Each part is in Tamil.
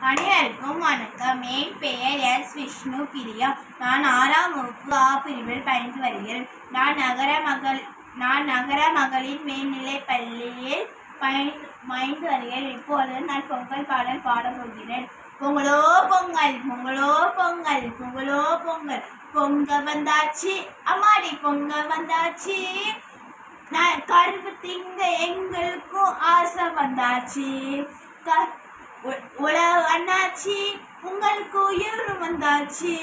அனைவருக்கும் வணக்கம் என் பெயர் எஸ். விஷ்ணு பிரியா. நான் ஆறாம் வகுப்பு ஆ பிரிவில் பயின்று வருகிறேன். நான் நகர மகள் நான் நகர மகளின் மேல்நிலைப் பள்ளியில் பயணித்து பயின்று வருகிறேன். இப்பொழுது நான் பொங்கல் பாடல் பாடப் போகிறேன். பொங்கலோ பொங்கல் பொங்கலோ பொங்கல் பொங்கலோ பொங்கல். பொங்க வந்தாச்சு அம்மாடி பொங்க வந்தாச்சு. நான் கருப்பு திங்க எங்களுக்கும் ஆசை வந்தாச்சு. க உழவு அண்ணாச்சி உங்களுக்கு உயிர் வந்தாச்சு.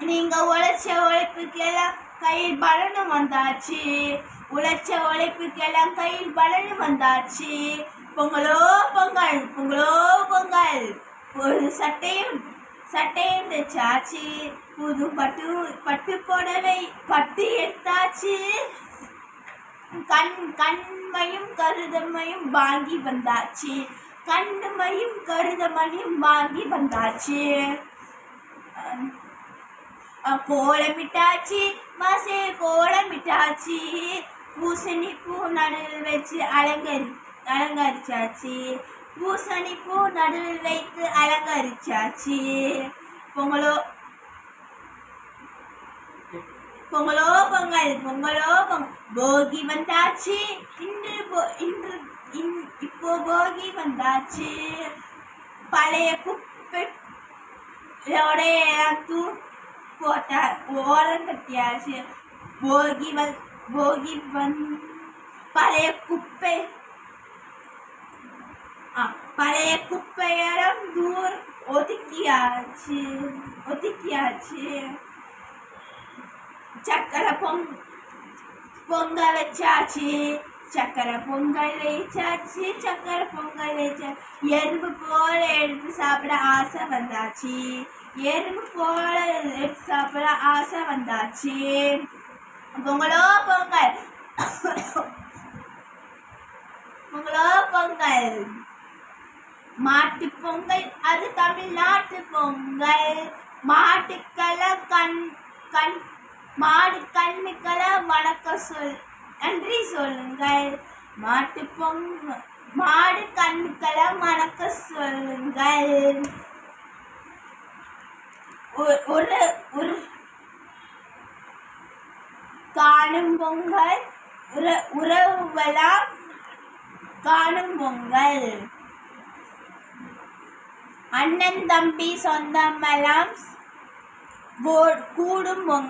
நீங்க உழைச்ச உழைப்புக்கெல்லாம் கையில் பலனும் வந்தாச்சு. உழைச்ச உழைப்புக்கெல்லாம் கையில் பலனும் வந்தாச்சு. பொங்கலோ பொங்கல் பொங்கலோ பொங்கல். ஒரு சட்டையும் சட்டையும் தைச்சாச்சு. புது பட்டு பட்டு புடவை பட்டு எடுத்தாச்சு. கண் கண்மையும் கருதமையும் வாங்கி வந்தாச்சு. கண்மையும் கருதமையும் வாங்கி வந்தாச்சு. கோலமிட்டாச்சு மாசே கோலமிட்டாச்சு. பூசணி பூ நடுவில் வச்சு அலங்கரி அலங்கரிச்சாச்சு. பூசணி பூ நடுவில் வைத்து அலங்கரிச்சாச்சு. பொங்கலோ பொங்கலோ பொங்கல் பொங்கலோ பொங்கல். போகி வந்தாச்சு. இன்று போ- இன்று போகி வந்தாச்சு பழைய குப்பை தூ போட்டா ஓரம் கட்டியாச்சு போகி வ போகி வந் பழைய குப்பை ஆ, பழைய குப்பையெல்லாம் தூர் ஒதுக்கியாச்சு ஒதுக்கியாச்சு சக்கரை பொங் பொங்க வச்சாச்சு சக்கரை பொங்கல் வச்சாச்சு சக்கரை பொங்கல் வச்சா எறும்பு போல எடுத்து சாப்பிட ஆசை வந்தாச்சு. எறும்பு போல எடுத்து சாப்பிட ஆசை வந்தாச்சு. பொங்கலோ பொங்கல். பொங்கலோ பொங்கல். மாட்டு பொங்கல் அது தமிழ்நாட்டு பொங்கல். மாட்டுக்கெல்லாம் கண் கண் மாடு கண்ணுக்கெல்லாம் வணக்கம் சொல் நன்றி சொல்லுங்கள். மாட்டு பொங்க மாடு கண்ணுக்கெல்லாம் வணக்கம் சொல்லுங்கள். ஒரு ஒரு காணும் பொங்கல் உற உறவுகளாம் காணும் பொங்கல். அண்ணன் தம்பி சொந்தமெல்லாம் கூடும் பொங்கல்.